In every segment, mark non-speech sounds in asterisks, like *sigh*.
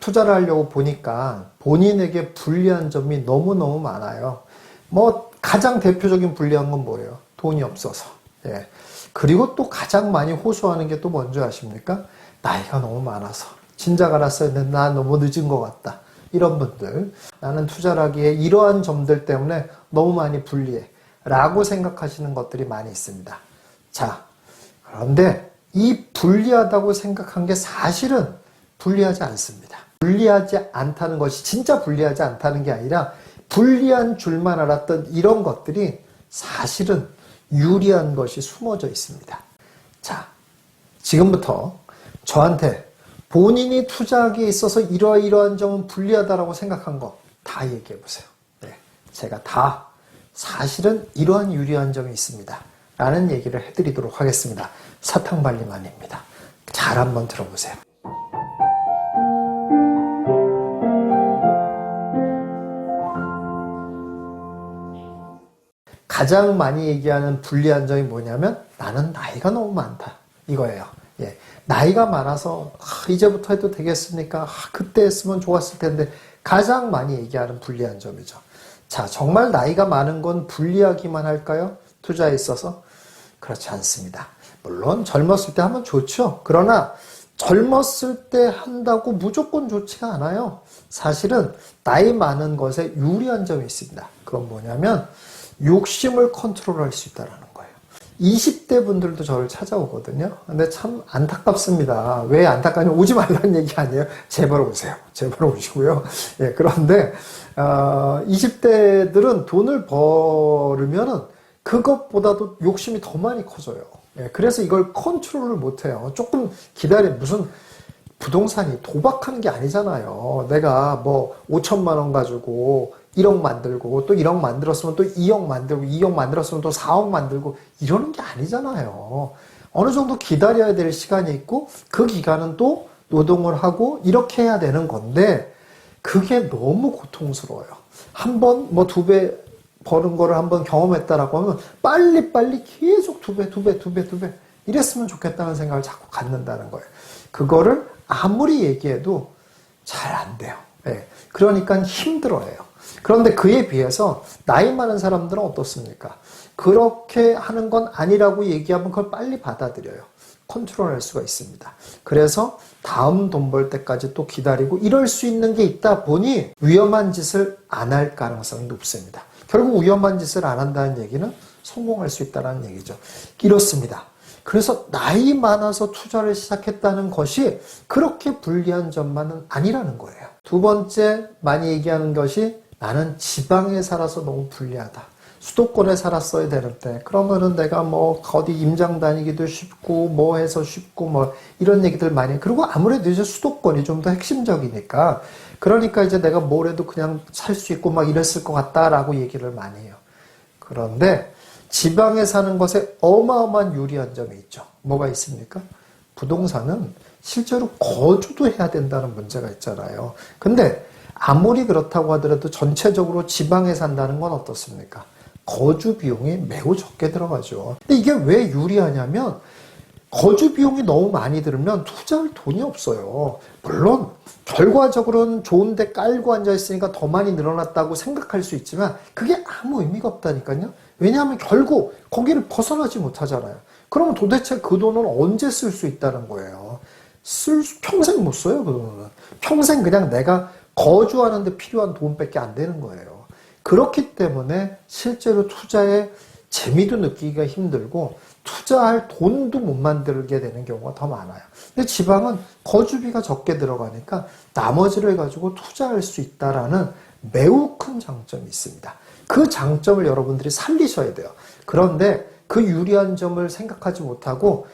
투자를 하려고 보니까 본인에게 불리한 점이 너무너무 많아요. 뭐 가장 대표적인 불리한 건 뭐예요? 돈이 없어서. 예. 그리고 또 가장 많이 호소하는 게 또 뭔지 아십니까? 나이가 너무 많아서. 진작 알았어야 했는데 나 너무 늦은 것 같다. 이런 분들. 나는 투자를 하기에 이러한 점들 때문에 너무 많이 불리해. 라고 생각하시는 것들이 많이 있습니다. 자, 그런데 이 불리하다고 생각한 게 사실은 불리하지 않습니다. 불리하지 않다는 것이 진짜 불리하지 않다는 게 아니라 불리한 줄만 알았던 이런 것들이 사실은 유리한 것이 숨어져 있습니다. 자, 지금부터 저한테 본인이 투자하기에 있어서 이러이러한 점은 불리하다라고 생각한 거 다 얘기해 보세요. 네, 제가 다 사실은 이러한 유리한 점이 있습니다. 라는 얘기를 해드리도록 하겠습니다. 사탕발리만입니다. 잘 한번 들어보세요. 가장 많이 얘기하는 불리한 점이 뭐냐면 나는 나이가 너무 많다. 이거예요. 예. 나이가 많아서 아, 이제부터 해도 되겠습니까? 아, 그때 했으면 좋았을 텐데 가장 많이 얘기하는 불리한 점이죠. 자, 정말 나이가 많은 건 불리하기만 할까요? 투자에 있어서? 그렇지 않습니다. 물론 젊었을 때 하면 좋죠. 그러나 젊었을 때 한다고 무조건 좋지가 않아요. 사실은 나이 많은 것에 유리한 점이 있습니다. 그건 뭐냐면 욕심을 컨트롤할 수 있다는 거예요. 20대 분들도 저를 찾아오거든요. 근데 참 안타깝습니다. 왜 안타까냐면 오지 말라는 얘기 아니에요. 제발 오세요. 제발 오시고요. 예, 그런데 어, 20대들은 돈을 벌으면은 그것보다도 욕심이 더 많이 커져요. 예, 그래서 이걸 컨트롤을 못해요. 조금 기다려 무슨 부동산이 도박하는 게 아니잖아요. 내가 뭐 5천만 원 가지고 1억 만들고 또 1억 만들었으면 또 2억 만들고 2억 만들었으면 또 4억 만들고 이러는 게 아니잖아요. 어느 정도 기다려야 될 시간이 있고 그 기간은 또 노동을 하고 이렇게 해야 되는 건데 그게 너무 고통스러워요. 한 번 뭐 두 배 버는 거를 한 번 경험했다라고 하면 빨리 빨리 계속 두 배, 두 배, 두 배, 두 배 이랬으면 좋겠다는 생각을 자꾸 갖는다는 거예요. 그거를 아무리 얘기해도 잘 안 돼요. 예. 그러니까 힘들어해요. 그런데 그에 비해서 나이 많은 사람들은 어떻습니까? 그렇게 하는 건 아니라고 얘기하면 그걸 빨리 받아들여요. 컨트롤할 수가 있습니다. 그래서 다음 돈 벌 때까지 또 기다리고 이럴 수 있는 게 있다 보니 위험한 짓을 안 할 가능성이 높습니다. 결국 위험한 짓을 안 한다는 얘기는 성공할 수 있다는 얘기죠. 이렇습니다. 그래서 나이 많아서 투자를 시작했다는 것이 그렇게 불리한 점만은 아니라는 거예요. 두 번째 많이 얘기하는 것이 나는 지방에 살아서 너무 불리하다. 수도권에 살았어야 되는데 그러면은 내가 뭐 어디 임장 다니기도 쉽고 뭐 해서 쉽고 뭐 이런 얘기들 많이 해. 그리고 아무래도 이제 수도권이 좀 더 핵심적이니까 그러니까 이제 내가 뭘 해도 그냥 살 수 있고 막 이랬을 것 같다라고 얘기를 많이 해요. 그런데 지방에 사는 것에 어마어마한 유리한 점이 있죠. 뭐가 있습니까? 부동산은 실제로 거주도 해야 된다는 문제가 있잖아요. 근데 아무리 그렇다고 하더라도 전체적으로 지방에 산다는 건 어떻습니까? 거주 비용이 매우 적게 들어가죠. 근데 이게 왜 유리하냐면 거주 비용이 너무 많이 들으면 투자할 돈이 없어요. 물론 결과적으로는 좋은데 깔고 앉아 있으니까 더 많이 늘어났다고 생각할 수 있지만 그게 아무 의미가 없다니까요. 왜냐하면 결국 거기를 벗어나지 못하잖아요. 그러면 도대체 그 돈은 언제 쓸 수 있다는 거예요. 쓸 수, 평생 못 써요, 그 돈은. 평생 그냥 내가 거주하는데 필요한 돈밖에 안 되는 거예요. 그렇기 때문에 실제로 투자에 재미도 느끼기가 힘들고 투자할 돈도 못 만들게 되는 경우가 더 많아요. 근데 지방은 거주비가 적게 들어가니까 나머지를 가지고 투자할 수 있다라는 매우 큰 장점이 있습니다. 그 장점을 여러분들이 살리셔야 돼요. 그런데 그 유리한 점을 생각하지 못하고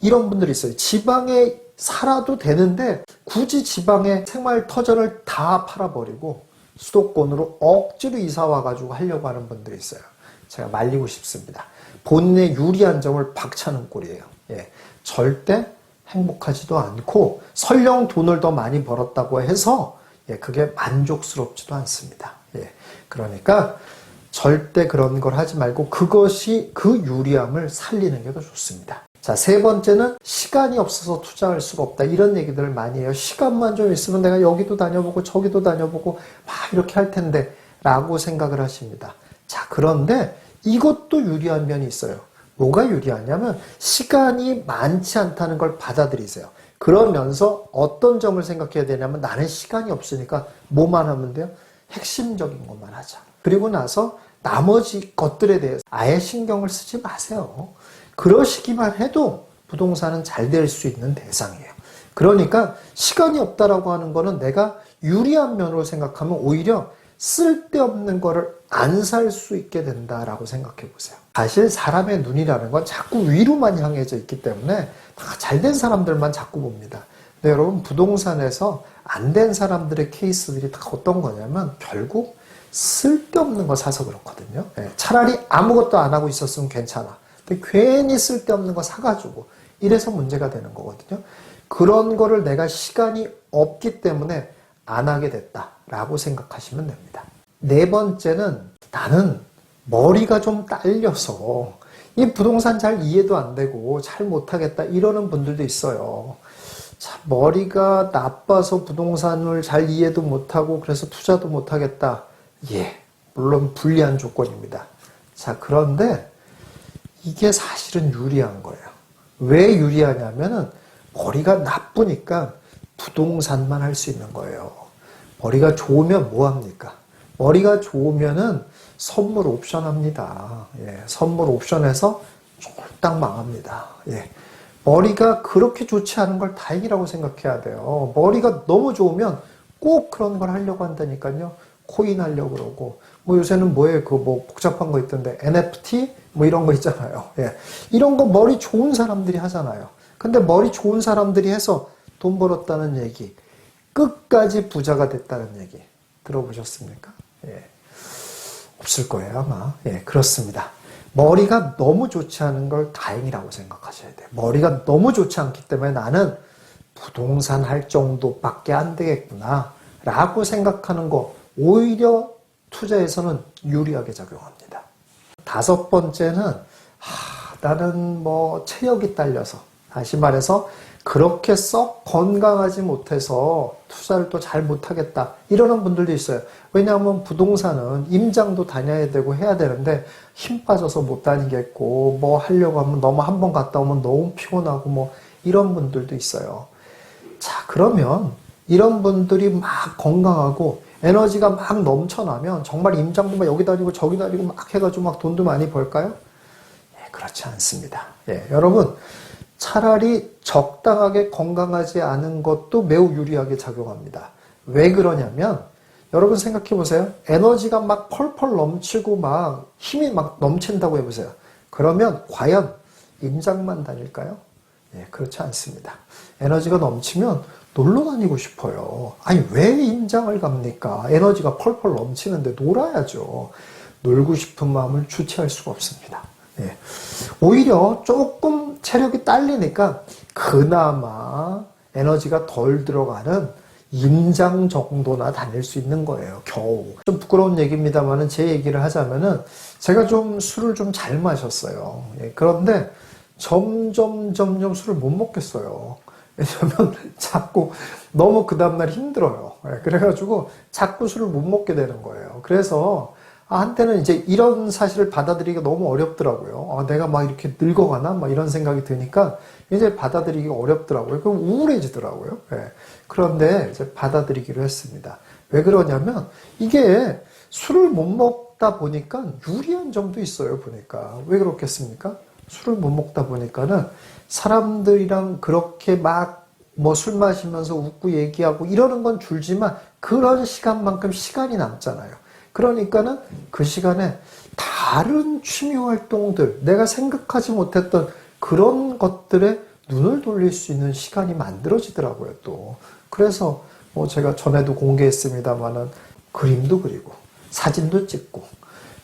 이런 분들이 있어요. 지방에 살아도 되는데 굳이 지방에 생활 터전을 다 팔아버리고 수도권으로 억지로 이사 와가지고 하려고 하는 분들이 있어요. 제가 말리고 싶습니다. 본인의 유리한 점을 박차는 꼴이에요. 예. 절대 행복하지도 않고 설령 돈을 더 많이 벌었다고 해서 예, 그게 만족스럽지도 않습니다. 예. 그러니까 절대 그런 걸 하지 말고 그것이 그 유리함을 살리는 게 더 좋습니다. 자, 세 번째는 시간이 없어서 투자할 수가 없다. 이런 얘기들을 많이 해요. 시간만 좀 있으면 내가 여기도 다녀보고 저기도 다녀보고 막 이렇게 할 텐데 라고 생각을 하십니다. 자, 그런데 이것도 유리한 면이 있어요. 뭐가 유리하냐면 시간이 많지 않다는 걸 받아들이세요. 그러면서 어떤 점을 생각해야 되냐면 나는 시간이 없으니까 뭐만 하면 돼요? 핵심적인 것만 하자. 그리고 나서 나머지 것들에 대해서 아예 신경을 쓰지 마세요. 그러시기만 해도 부동산은 잘 될 수 있는 대상이에요. 그러니까 시간이 없다라고 하는 거는 내가 유리한 면으로 생각하면 오히려 쓸데없는 거를 안 살 수 있게 된다라고 생각해 보세요. 사실 사람의 눈이라는 건 자꾸 위로만 향해져 있기 때문에 다 잘 된 사람들만 자꾸 봅니다. 근데 여러분 부동산에서 안 된 사람들의 케이스들이 다 어떤 거냐면 결국 쓸데없는 거 사서 그렇거든요. 예, 차라리 아무것도 안 하고 있었으면 괜찮아. 괜히 쓸데없는 거 사가지고 이래서 문제가 되는 거거든요. 그런 거를 내가 시간이 없기 때문에 안 하게 됐다라고 생각하시면 됩니다. 네 번째는 나는 머리가 좀 딸려서 이 부동산 잘 이해도 안 되고 잘 못하겠다 이러는 분들도 있어요. 자, 머리가 나빠서 부동산을 잘 이해도 못하고 그래서 투자도 못하겠다. 예, 물론 불리한 조건입니다. 자, 그런데 이게 사실은 유리한 거예요. 왜 유리하냐면은 머리가 나쁘니까 부동산만 할 수 있는 거예요. 머리가 좋으면 뭐 합니까? 머리가 좋으면은 선물 옵션 합니다. 예, 선물 옵션에서 쫄딱 망합니다. 예. 머리가 그렇게 좋지 않은 걸 다행이라고 생각해야 돼요. 머리가 너무 좋으면 꼭 그런 걸 하려고 한다니까요. 코인 하려고 그러고, 뭐 요새는 뭐에 그 뭐 복잡한 거 있던데, NFT? 뭐 이런 거 있잖아요. 예. 이런 거 머리 좋은 사람들이 하잖아요. 근데 머리 좋은 사람들이 해서 돈 벌었다는 얘기, 끝까지 부자가 됐다는 얘기 들어보셨습니까? 예. 없을 거예요, 아마. 예, 그렇습니다. 머리가 너무 좋지 않은 걸 다행이라고 생각하셔야 돼요. 머리가 너무 좋지 않기 때문에 나는 부동산 할 정도밖에 안 되겠구나. 라고 생각하는 거, 오히려 투자에서는 유리하게 작용합니다. 다섯 번째는, 하, 나는 뭐 체력이 딸려서, 다시 말해서 그렇게 썩 건강하지 못해서 투자를 또 잘 못하겠다. 이러는 분들도 있어요. 왜냐하면 부동산은 임장도 다녀야 되고 해야 되는데 힘 빠져서 못 다니겠고 뭐 하려고 하면 너무 한 번 갔다 오면 너무 피곤하고 뭐 이런 분들도 있어요. 자, 그러면 이런 분들이 막 건강하고 에너지가 막 넘쳐나면 정말 임장도 막 여기 다니고 저기 다니고 막 해가지고 막 돈도 많이 벌까요? 예, 그렇지 않습니다. 예, 여러분. 차라리 적당하게 건강하지 않은 것도 매우 유리하게 작용합니다. 왜 그러냐면 여러분 생각해 보세요. 에너지가 막 펄펄 넘치고 막 힘이 막 넘친다고 해보세요. 그러면 과연 임장만 다닐까요? 예, 그렇지 않습니다. 에너지가 넘치면 놀러 다니고 싶어요. 아니, 왜 임장을 갑니까? 에너지가 펄펄 넘치는데 놀아야죠. 놀고 싶은 마음을 주체할 수가 없습니다. 예. 오히려 조금 체력이 딸리니까 그나마 에너지가 덜 들어가는 임장 정도나 다닐 수 있는 거예요. 겨우. 좀 부끄러운 얘기입니다만은 제 얘기를 하자면은 제가 좀 술을 좀 잘 마셨어요. 예, 그런데 점점 점점 술을 못 먹겠어요. 왜냐면 *laughs* 자꾸 너무 그 다음날 힘들어요. 예, 그래가지고 자꾸 술을 못 먹게 되는 거예요. 그래서 아, 한때는 이제 이런 사실을 받아들이기가 너무 어렵더라고요. 아, 내가 막 이렇게 늙어가나? 막 이런 생각이 드니까 이제 받아들이기가 어렵더라고요. 그럼 우울해지더라고요. 예. 그런데 이제 받아들이기로 했습니다. 왜 그러냐면 이게 술을 못 먹다 보니까 유리한 점도 있어요. 보니까. 왜 그렇겠습니까? 술을 못 먹다 보니까는 사람들이랑 그렇게 막 뭐 술 마시면서 웃고 얘기하고 이러는 건 줄지만 그런 시간만큼 시간이 남잖아요. 그러니까는 그 시간에 다른 취미 활동들, 내가 생각하지 못했던 그런 것들에 눈을 돌릴 수 있는 시간이 만들어지더라고요, 또. 그래서 뭐 제가 전에도 공개했습니다만은 그림도 그리고 사진도 찍고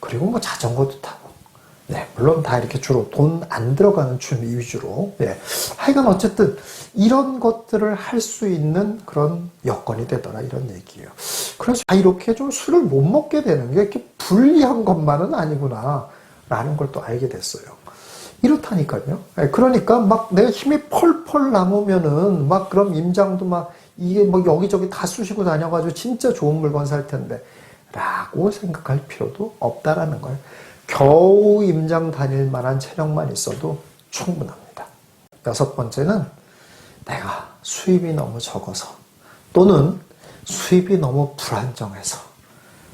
그리고 뭐 자전거도 타고 네, 물론 다 이렇게 주로 돈 안 들어가는 취미 위주로. 예. 하여간 어쨌든 이런 것들을 할 수 있는 그런 여건이 되더라 이런 얘기예요. 그래서 아, 이렇게 좀 술을 못 먹게 되는 게 이렇게 불리한 것만은 아니구나 라는 걸 또 알게 됐어요. 이렇다니까요. 예, 그러니까 막 내가 힘이 펄펄 남으면은 막 그럼 임장도 막 이게 뭐 여기저기 다 쑤시고 다녀가지고 진짜 좋은 물건 살 텐데 라고 생각할 필요도 없다라는 거예요. 겨우 임장 다닐 만한 체력만 있어도 충분합니다. 여섯 번째는 내가 수입이 너무 적어서 또는 수입이 너무 불안정해서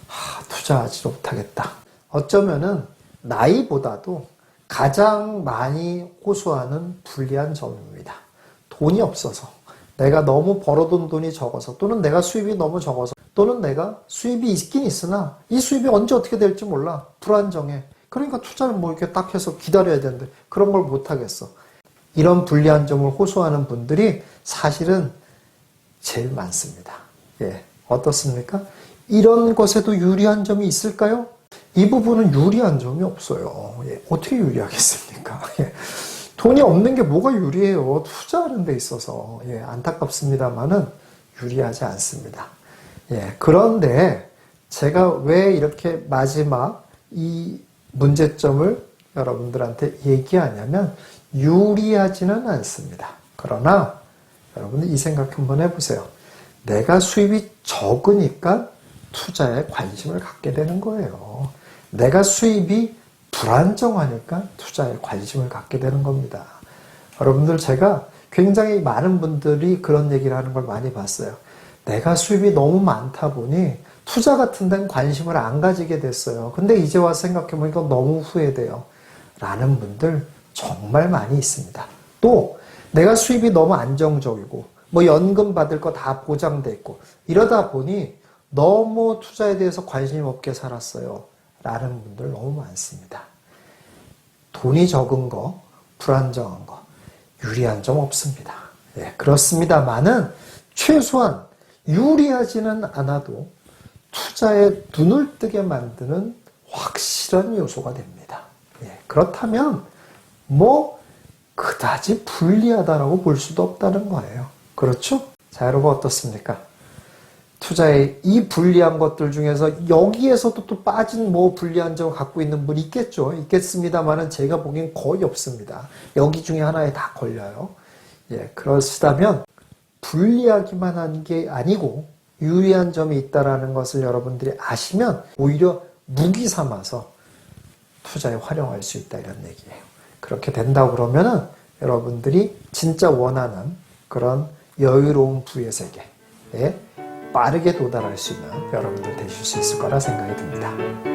아, 투자하지 못하겠다. 어쩌면은 나이보다도 가장 많이 호소하는 불리한 점입니다. 돈이 없어서 내가 너무 벌어둔 돈이 적어서 또는 내가 수입이 너무 적어서 또는 내가 수입이 있긴 있으나 이 수입이 언제 어떻게 될지 몰라 불안정해 그러니까 투자를 뭐 이렇게 딱 해서 기다려야 되는데 그런 걸 못 하겠어 이런 불리한 점을 호소하는 분들이 사실은 제일 많습니다 예 어떻습니까 이런 것에도 유리한 점이 있을까요 이 부분은 유리한 점이 없어요 예, 어떻게 유리하겠습니까 *laughs* 예. 돈이 없는 게 뭐가 유리해요? 투자하는 데 있어서. 예, 안타깝습니다만은 유리하지 않습니다. 예, 그런데 제가 왜 이렇게 마지막 이 문제점을 여러분들한테 얘기하냐면 유리하지는 않습니다. 그러나 여러분들 이 생각 한번 해보세요. 내가 수입이 적으니까 투자에 관심을 갖게 되는 거예요. 내가 수입이 불안정하니까 투자에 관심을 갖게 되는 겁니다. 여러분들 제가 굉장히 많은 분들이 그런 얘기를 하는 걸 많이 봤어요. 내가 수입이 너무 많다 보니 투자 같은 데는 관심을 안 가지게 됐어요. 근데 이제 와서 생각해보니까 너무 후회돼요. 라는 분들 정말 많이 있습니다. 또 내가 수입이 너무 안정적이고 뭐 연금 받을 거 다 보장돼 있고 이러다 보니 너무 투자에 대해서 관심 없게 살았어요. 라는 분들 너무 많습니다. 돈이 적은 거, 불안정한 거, 유리한 점 없습니다. 예, 그렇습니다만은 최소한 유리하지는 않아도 투자에 눈을 뜨게 만드는 확실한 요소가 됩니다. 예, 그렇다면 뭐 그다지 불리하다라고 볼 수도 없다는 거예요. 그렇죠? 자, 여러분 어떻습니까? 투자의 이 불리한 것들 중에서 여기에서도 또 빠진 뭐 불리한 점을 갖고 있는 분 있겠죠. 있겠습니다만은 제가 보기엔 거의 없습니다. 여기 중에 하나에 다 걸려요. 예, 그러시다면 불리하기만 한 게 아니고 유리한 점이 있다라는 것을 여러분들이 아시면 오히려 무기 삼아서 투자에 활용할 수 있다 이런 얘기예요. 그렇게 된다고 그러면은 여러분들이 진짜 원하는 그런 여유로운 부의 세계에 빠르게 도달할 수 있는 여러분들 되실 수 있을 거라 생각이 듭니다.